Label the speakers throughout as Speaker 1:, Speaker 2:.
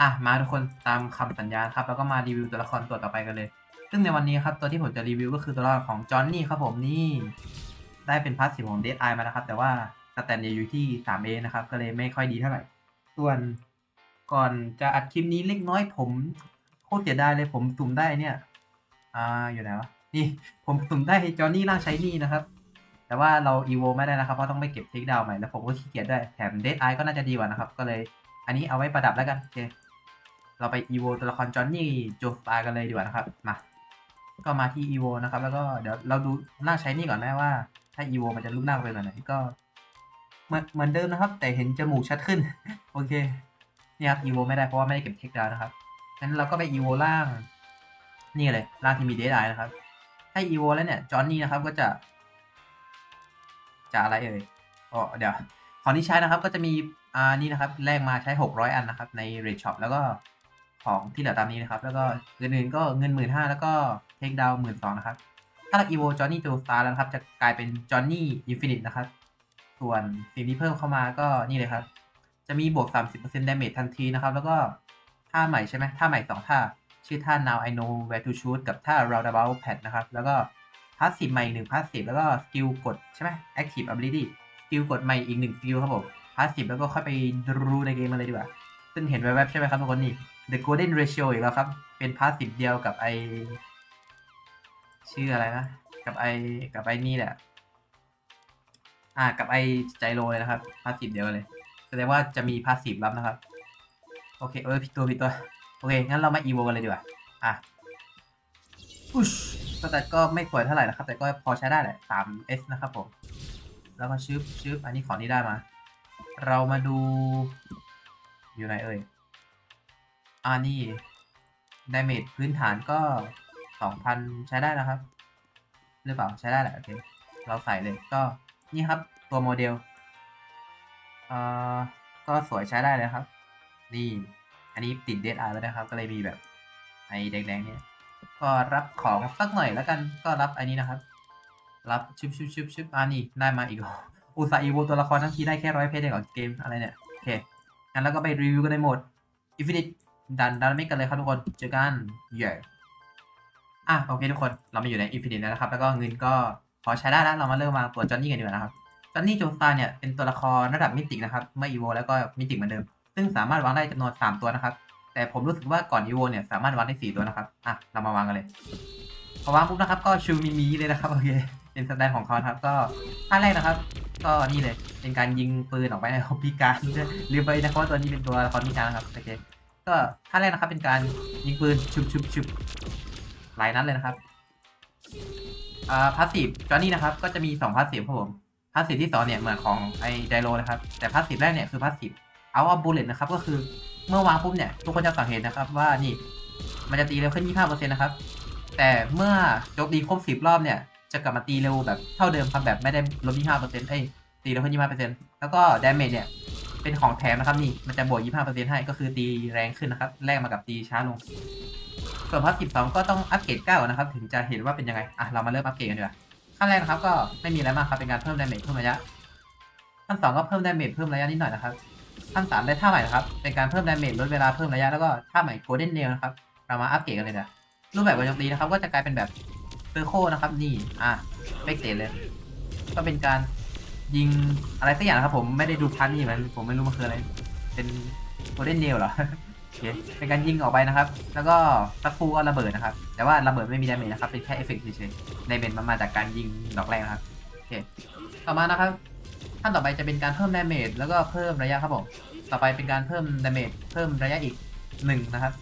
Speaker 1: อะมาทุกคนตามคำสัญญาครับแล้วก็มารีวิวตัวละครตัวต่อไปกันเลย ซึ่งในวันนี้ครับตัวที่ผมจะรีวิวก็คือตัวละครของจอห์นนี่ครับผมนี่ได้เป็นพาสซีของเดดไอมานะครับ แต่ว่าสแตนเนี่ยอยู่ที่ 3A นะครับ ก็เลยไม่ค่อยดีเท่าไหร่ ส่วนก่อนจะอัดคลิปนี้เล็กน้อยผมโคตรเสียดายเลยผมสุ่มได้เนี่ย อ่าอยู่ไหนวะนี่ผมสุ่มได้จอห์นนี่ร่างใช้นี่นะครับ แต่ว่าเราอีโวไม่ได้นะครับ เพราะต้องไปเก็บเทคดาวใหม่แล้วผมก็ขี้เกียจด้วยแถมเดดไอก็น่าจะดีกว่านะครับ ก็เลย อันนี้เอาไว้ประดับแล้วกันโอเค เราไปอีโวตัวละครจอห์นนี่โจสตาร์กันเลยดีกว่านะครับ มา ก็มาที่อีโวนะครับ แล้วก็เดี๋ยวเราดูหน้าใช้นี่ก่อนนะว่า ถ้าอีโวมันจะรูปหน้าเป็นแบบไหนก็เหมือนเหมือนเดิมนะครับ แต่เห็นจมูกชัดขึ้น โอเคนี่ครับอีโวไม่ได้เพราะว่าไม่ได้เก็บเทคดาวนะครับงั้นเราก็ไปอีโวล่าง นี่เลยล่างที่มีเดดไอนะครับถ้าอีโวแล้วเนี่ยจอห์นนี่นะครับก็จะ จะอะไรเอ่ยอ๋อเดี๋ยวของที่ใช้นะครับก็จะมีอ่านี่นะครับแลกมาใช้ 600 อันนะครับ ใน Red Shop แล้วก็ ของที่เหลือตามนี้นะครับ แล้วก็อื่นๆก็เงิน1 5ื่นห้าแล้วก็เทคดาวหมื่นสองนะครับ ถ้าเราอีโวจอห์นนี่จูสตาร์แล้วครับ จะกลายเป็นจอห์นนี่อินฟินิตนะครับ ส่วนสิ่งที่เพิ่มเข้ามาก็นี่เลยครับ จะมีบวก 30% damage ทันทีนะครับ แล้วก็ท่าใหม่ใช่ไหมท่าใหม่ 2 ท่า ชื่อท่า now I know where to shoot กับท่า roundabout pad นะครับ แล้วก็พาสซีฟใหม่อีกหนึ่งพาสซีฟแล้วก็สกิลกดใช่ไหม active ability สกิลกดใหม่อีกหนึ่งสกิลครับผมพาสซีฟแล้วก็ค่อยไปดูในเกมมาเลยดีกว่า ซึ่งเห็นแวบๆใช่ไหมครับทุกคนนี่ The Golden Ratio อีกแล้วครับ เป็นพาสซีฟเดียวกับไอชื่ออะไรนะ กับไอกับไอนี่แหละ อ่า กับไอใจโรเลยนะครับ พาสซีฟเดียวเลย แสดงว่าจะมีพาสซีฟลับนะครับ โอเค เออผิดตัวผิดตัว โอเค งั้นเรามาอีโวกันเลยดีกว่า อะอุชแตทก็ไม่สวยเท่าไหร่นะครับ แต่ก็พอใช้ได้แหละ 3S นะครับผม แล้วก็ชึบชึบอันนี้ของที่ได้มา เรามาดู อยู่ไหนเอ่ย อ่านี่ดาเมจพื้นฐานก็2,000ใช้ได้นะครับ หรือเปล่าใช้ได้แหละโอเค เราใส่เลยก็นี่ครับตัวโมเดลเอ่อก็สวยใช้ได้เลยครับ นี่ อันนี้ติดเดดอาร์แล้วนะครับ ก็เลยมีแบบไอ้แดงๆเนี่ยก็รับของสักหน่อยแล้วกันก็รับอันนี้นะครับ รับชุบชุบชุบชุบอ่านี่ได้มาอีกอุตส่าห์อีโวตัวละครทั้งทีได้แค่ร้อยเพจเองเหรอเกมอะไรเนี่ย โอเคงั้นแล้วก็ไปรีวิวกันในโหมด Infinite ดันดันไม่กันเลยครับทุกคนเจอกันเย่อะโอเคทุกคนเรามาอยู่ใน Infinite แล้วนะครับ แล้วก็เงินก็พอใช้ได้แล้วเรามาเริ่มมาตัวจอนนี่กันดีกว่านะครับจอนนี่โจสตาเนี่ยเป็นตัวละครระดับมิตินะครับเมื่ออีโวแล้วก็มิติเหมือนเดิม ซึ่งสามารถวางได้จำนวน 3 ตัวนะครับ แต่ผมรู้สึกว่าก่อนอีโวเนี่ยสามารถวางได้ 4 ตัวนะครับอะเรามาวางกันเลยพอวางปุ๊บนะครับก็ชูมีมีเลยนะครับโอเคเป็นสแตนของเขาครับก็ท่าแรกนะครับ ก็นี่เลยเป็นการยิงปืนออกไปในของพิการลืมไปนะครับว่าตัวนี้เป็นตัวละครพิการนะครับโอเค ก็ท่าแรกนะครับเป็นการยิงปืนชุบชุบชุบหลายนัดเลยนะครับอ่าพาสซีฟจอห์นนี่นะครับ ก็จะมี2พาสซีฟครับผมพาสซีฟที่สองเนี่ยเหมือนของไอไดโรนะครับ แต่พาสซีฟแรกเนี่ยคือพาสซีฟเอาว่าบูเลตนะครับก็คือเมื่อวางปุ๊บเนี่ยทุกคนจะสังเกตนะครับว่านี่มันจะตีเร็วขึ้น 25%นะครับ แต่เมื่อโจมตีครบ 10 รอบเนี่ย จะกลับมาตีเร็วแบบเท่าเดิมครับแบบไม่ได้ลด25%เอ้ยตีเร็วขึ้น25%แล้วก็ดาเมจเนี่ย เป็นของแถมนะครับนี่ มันจะบวก 25%ให้ก็คือตีแรงขึ้นนะครับ แลกมากับตีช้าลง ส่วนพาร์ท12ก็ต้องอัปเกรด9นะครับ ถึงจะเห็นว่าเป็นยังไง อะ เรามาเริ่มอัปเกรดกันดีกว่าขั้นแรกนะครับก็ไม่มีอะไรมากครับ เป็นการเพิ่มดาเมจเพิ่มระยะ ขั้น2ก็เพิ่มดาเมจเพิ่มระยะนิดหน่อยนะครับ ขั้น3ได้ท่าใหม่นะครับ เป็นการเพิ่มดาเมจลดเวลาเพิ่มระยะแล้วก็ท่าใหม่ Golden Nail นะครับ เรามาอัปเกรดกันเลยนะรูปแบบการโจมตีนะครับ ก็จะกลายเป็นแบบเซอร์โคนะครับนี่ อะเฟกเตเลย ก็เป็นการ ยิงอะไรสักอย่างนะครับผมไม่ได้ดูพันนี่มันผมไม่รู้มันคืออะไร เป็นโกลเด้นเนลเหรอโอเคเป็นการยิงออกไปนะครับ แล้วก็สักฟูก็ระเบิดนะครับ แต่ว่าระเบิดไม่มีดาเมจนะครับเป็นแค่เอฟเฟกต์เฉยๆดาเมจมันมาจากการยิงดอกแรกนะครับโอเคต่อมานะครับขั้นต่อไปจะเป็นการเพิ่มดาเมจแล้วก็เพิ่มระยะครับผมต่อไปเป็นการเพิ่มดาเมจเพิ่มระยะอีกหนึ่งนะครับ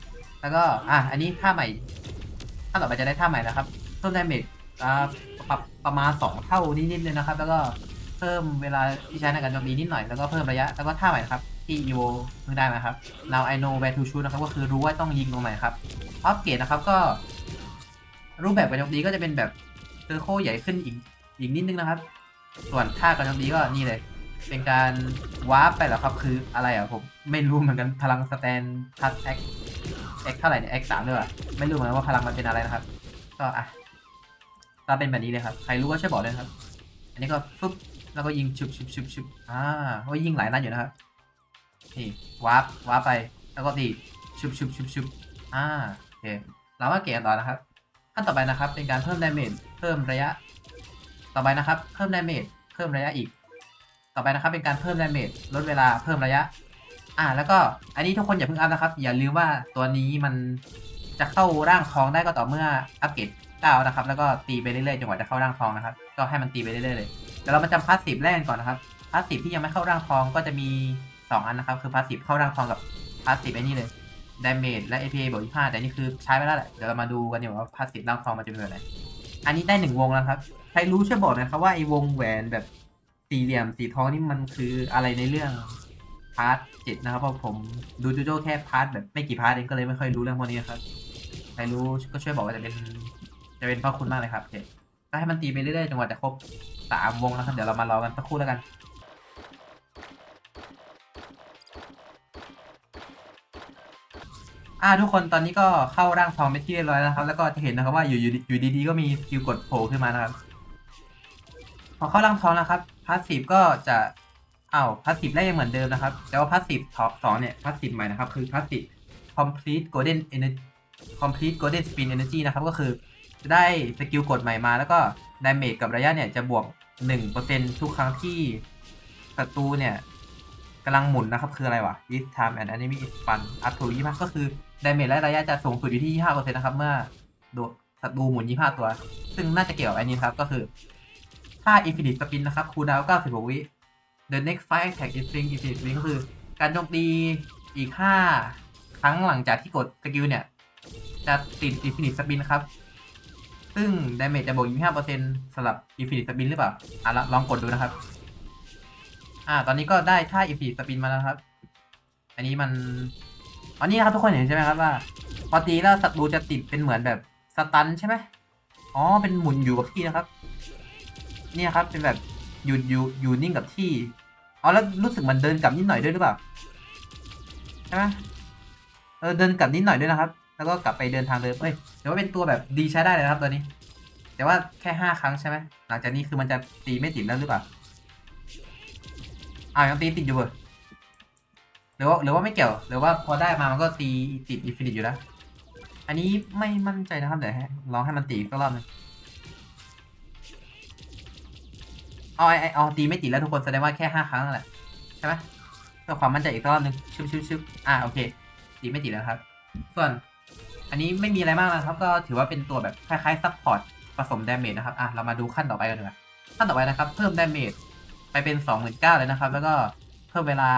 Speaker 1: แล้วก็อะอันนี้ท่าใหม่ขั้นต่อไปจะได้ท่าใหม่นะครับเพิ่มดาเมจอ่าปรับประมาณสองเท่านิดๆเลยนะครับ แล้วก็ พิ่มเวลาที่ใช้ในการโจมตีนิดหน่อยแล้วก็เพิ่มระยะแล้วก็ท่าใหม่ครับที่ EVO เพิ่งได้มาครับ now I know where to shoot นะครับก็คือรู้ว่าต้องยิงตรงไหนครับอัปเกรดนะครับก็รูปแบบการโจมตีก็จะเป็นแบบเซอร์โคใหญ่ขึ้นอีกอีกนิดนึงนะครับ ส่วนท่าการโจมตีก็นี่เลย เป็นการวาร์ปไปแล้วครับคืออะไรอะผมไม่รู้เหมือนกันพลังสแตนทัสแอคแอคเท่าไหร่เนี่ยแอคสามด้วยอะไม่รู้เหมือนกันว่าพลังมันเป็นอะไรนะครับ ก็อะตาเป็นแบบนี้เลยครับ ใครรู้ก็ช่วยบอกเลยครับ อันนี้ก็ฟึบ แล้วก็ยิงชุบชุบชุบชุบอ่าก็ยิงหลายนัดอยู่นะครับนี่วาร์ปวาร์ปไป แล้วก็ตีชุบชุบชุบชุบอ่าโอเคเราว่าเกมต่อนะครับขั้นต่อไปนะครับ เป็นการเพิ่มดาเมจเพิ่มระยะ ต่อไปนะครับ เพิ่มดาเมจเพิ่มระยะอีก ต่อไปนะครับ เป็นการเพิ่มดาเมจลดเวลาเพิ่มระยะ อ่า แล้วก็อันนี้ทุกคนอย่าเพิ่งอัพนะครับ อย่าลืมว่าตัวนี้มันจะเข้าร่างทองได้ก็ต่อเมื่ออัปเกรด9นะครับ แล้วก็ตีไปเรื่อยๆจนกว่าจะเข้าร่างทองนะครับ ก็ให้มันตีไปเรื่อยๆเลย เดี๋ยวเรามาจำพาสซีฟแรกกันก่อนนะครับพาสซีฟที่ยังไม่เข้าร่างทองก็จะมี 2 อันนะครับ คือพาสซีฟเข้าร่างทองกับพาสซีฟไอ้นี่เลยดาเมจและ APA บวก25แต่นี่คือใช้ไปแล้วแหละ เดี๋ยวเรามาดูกันดีกว่าว่าพาสซีฟร่างทองมันจะเป็นแบบไหนอันนี้ได้หนึ่งวงแล้วครับ ใครรู้ช่วยบอกนะครับว่าไอ้วงแหวนแบบสี่เหลี่ยมสีทองนี่มันคืออะไรในเรื่องพาร์ทเจ็ดนะครับเพราะผมดูจูโจ้แค่พาร์ทแบบไม่กี่พาร์ทเองก็เลยไม่ค่อยรู้เรื่องพวกนี้ครับ ใครรู้ก็ช่วยบอกว่าจะเป็น จะเป็นพ่อคุณมากเลยครับโอเค ก็ให้มันตีไปเรื่อยๆจนกว่าจะครบสามวงแล้วครับ เดี๋ยวเรามารอกันสักครู่แล้วกัน อ่าทุกคนตอนนี้ก็เข้าร่างทองไปที่เรียบร้อยแล้วครับ แล้วก็จะเห็นนะครับว่าอยู่อยู่อยู่ดีๆก็มีสกิลกดโผล่ขึ้นมานะครับ พอเข้าร่างทองนะครับพาสซีฟก็จะอ้าวพาสซีฟแรกยังเหมือนเดิมนะครับ แต่ว่าพาสซีฟสองเนี่ยพาสซีฟใหม่นะครับ คือพาสซีฟ complete golden energy complete golden spin energy นะครับ ก็คือ จะได้สกิลกดใหม่มาแล้วก็ดาเมจกับระยะเนี่ยจะบวก 1%ทุกครั้งที่ศัตรูเนี่ยกำลังหมุนนะครับ คืออะไรวะ is time and enemy is fun up to 25ก็คือดาเมจและระยะจะสูงสุดอยู่ที่ 25%นะครับเมื่อโดนศัตรูหมุน 25 ตัว ซึ่งน่าจะเกี่ยวกับอันนี้ครับก็คือ ถ้า infinite spin นะครับคูลดาวน์96วิ the next five attack is string infinite spin ก็คือการโจมตีอีก 5 ครั้งหลังจากที่กดสกิลเนี่ย จะติด infinite spin ครับ ซึ่ง damage จะบวก25%สำหรับ infinite spin หรือเปล่าอะลลองกดดูนะครับ อ่า ตอนนี้ก็ได้ท่า infinite spin มาแล้วครับ อันนี้มันอันนี้นะครับทุกคนเห็นใช่ไหมครับว่าพอตีแล้วศัตรูจะติดเป็นเหมือนแบบสตันใช่ไหมอ๋อ เป็นหมุนอยู่กับที่นะครับ เนี่ยครับ เป็นแบบหยุดอยู่อยู่นิ่งกับที่ อ๋อ แล้วรู้สึกมันเดินกลับนิดหน่อยด้วยหรือเปล่า ใช่ไหมเออ เดินกลับนิดหน่อยด้วยนะครับ แล้วก็กลับไปเดินทางเดิมเอ้ยแต่ว่าเป็นตัวแบบดีใช้ได้เลยนะครับตัวนี้ แต่ว่าแค่ห้าครั้งใช่ไหมหลังจากนี้คือมันจะตีไม่ติดแล้วหรือเปล่าอ้าวยังตีติดอยู่เบอร์หรือว่าหรือว่าไม่เกี่ยว หรือว่าพอได้มามันก็ตีติดอินฟินิตอยู่แล้ว อันนี้ไม่มั่นใจนะครับเดี๋ยวให้ลองให้มันตีอีกสักรอบนึงเอาไอไอเอาตีไม่ติดแล้วทุกคนแสดงว่าแค่ห้าครั้งนั่นแหละใช่ไหมเพื่อความมั่นใจอีกรอบนึงชึบชึบชึบอ่าโอเคตีไม่ติดแล้วครับ ส่วน อันนี้ไม่มีอะไรมากนะครับ ก็ถือว่าเป็นตัวแบบคล้ายๆซัพพอร์ตผสมดาเมจนะครับ อะ เรามาดูขั้นต่อไปกันดีกว่าขั้นต่อไปนะครับ เพิ่มดาเมจไปเป็นสองหมื่นเก้าเลยนะครับ แล้วก็เพิ่มเวลา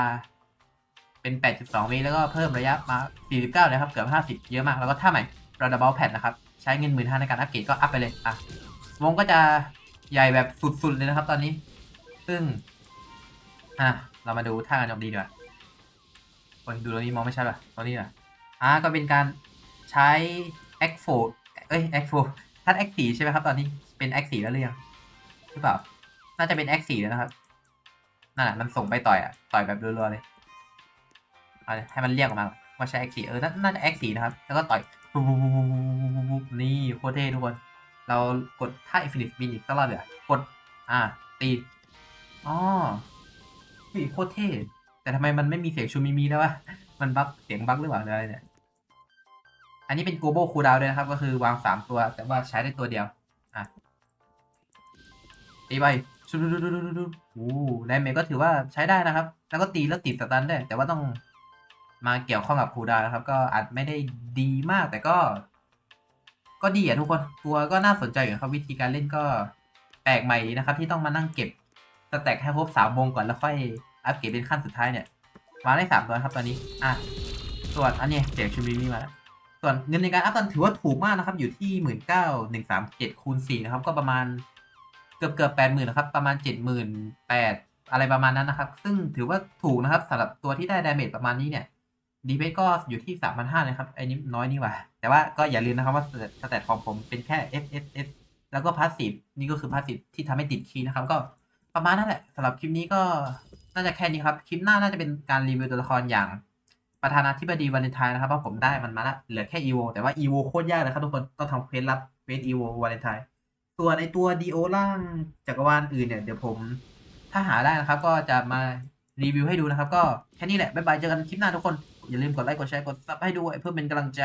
Speaker 1: เป็นแปดจุดสองวิแล้วก็เพิ่มระยะมาสี่สิบเก้าเลยครับ เกือบห้าสิบเยอะมาก แล้วก็ท่าใหม่เราดับเบิลแพดนะครับ ใช้เงินหมื่นห้าในการอัปเกรดก็อัพไปเลย อะ วงก็จะใหญ่แบบสุดๆเลยนะครับ ตอนนี้ ซึ่ง อะ เรามาดูท่าการจมตีดีกว่าคนดูตรงนี้มองไม่ชัดป่ะตรงนี้อะอ่าก็เป็นการ ใช้ X 4เอ้ย X 4ท่าน X 4ใช่ไหมครับตอนนี้เป็น X 4แล้วหรือยังหรือเปล่า น่าจะเป็น X 4แล้วนะครับนั่นแหละมันส่งไปต่อยอะต่อยแบบรัวๆเลยเอาเลยให้มันเรียกออกมาว่าใช้ X 4เออน่าน่าจะ X 4นะครับ แล้วก็ต่อยนี่โคตรเท่ทุกคน เรากดท่า Infinite Spin อีกสักรอบเดี๋ยวกดอ่าตีอ๋อนี่โคตรเท่แต่ทำไมมันไม่มีเสียงชูมิมีแล้ววะมันบั๊กเสียงบั๊กหรือเปล่าอะไรเนี่ย อันนี้เป็น global cooldown ด้วยนะครับ ก็คือวางสามตัว แต่ว่าใช้ได้ตัวเดียว อะตีไปชุดดูดูดูดูโอ้ไดเมจก็ถือว่าใช้ได้นะครับ แล้วก็ตีแล้วติดสตันได้ แต่ว่าต้องมาเกี่ยวข้องกับคูดาวนะครับ ก็อาจไม่ได้ดีมากแต่ก็ ก็ดีอะทุกคนตัวก็น่าสนใจอยู่ครับวิธีการเล่นก็แปลกใหม่ดีนะครับ ที่ต้องมานั่งเก็บสแต็กให้ครบสามวงก่อนแล้วค่อยอัปเกรดเป็นขั้นสุดท้ายเนี่ยวางได้สามตัวครับตอนนี้ อะส่วนอันนี้เสียงชูมิมีมาแล้ว ส่วนเงินในการอัพตอนถือว่าถูกมากนะครับ อยู่ที่หมื่นเก้าหนึ่งสามเจ็ดคูณสี่นะครับ ก็ประมาณเกือบเกือบแปดหมื่นนะครับ ประมาณเจ็ดหมื่นแปดอะไรประมาณนั้นนะครับ ซึ่งถือว่าถูกนะครับสำหรับตัวที่ได้ดาเมจประมาณนี้เนี่ยดีเบก็อยู่ที่สามพันห้านะครับไอ้นี้น้อยนี่หว่า แต่ว่าก็อย่าลืมนะครับว่าสแตทของผมเป็นแค่ F F F แล้วก็พาสซีฟนี่ก็คือพาสซีฟที่ทำให้ติดคีย์นะครับ ก็ประมาณนั้นแหละสำหรับคลิปนี้ก็น่าจะแค่นี้ครับ คลิปหน้าน่าจะเป็นการรีวิวตัวละครอย่าง ประธานาธิบดีวาเลนไทน์นะครับว่าผมได้มันมาละเหลือแค่อีโวแต่ว่าอีโวโคตรยากเลยครับทุกคนต้องทำเควสรับเควสอีโววาเลนไทน์ส่วนตัวดีโอล่างจักรวาลอื่นเนี่ยเดี๋ยวผมถ้าหาได้นะครับ ก็จะมารีวิวให้ดูนะครับ ก็แค่นี้แหละบ๊ายบายเจอกันคลิปหน้าทุกคน อย่าลืมกดไลค์กดแชร์กดซับให้ด้วยเพื่อเป็นกำลังใจ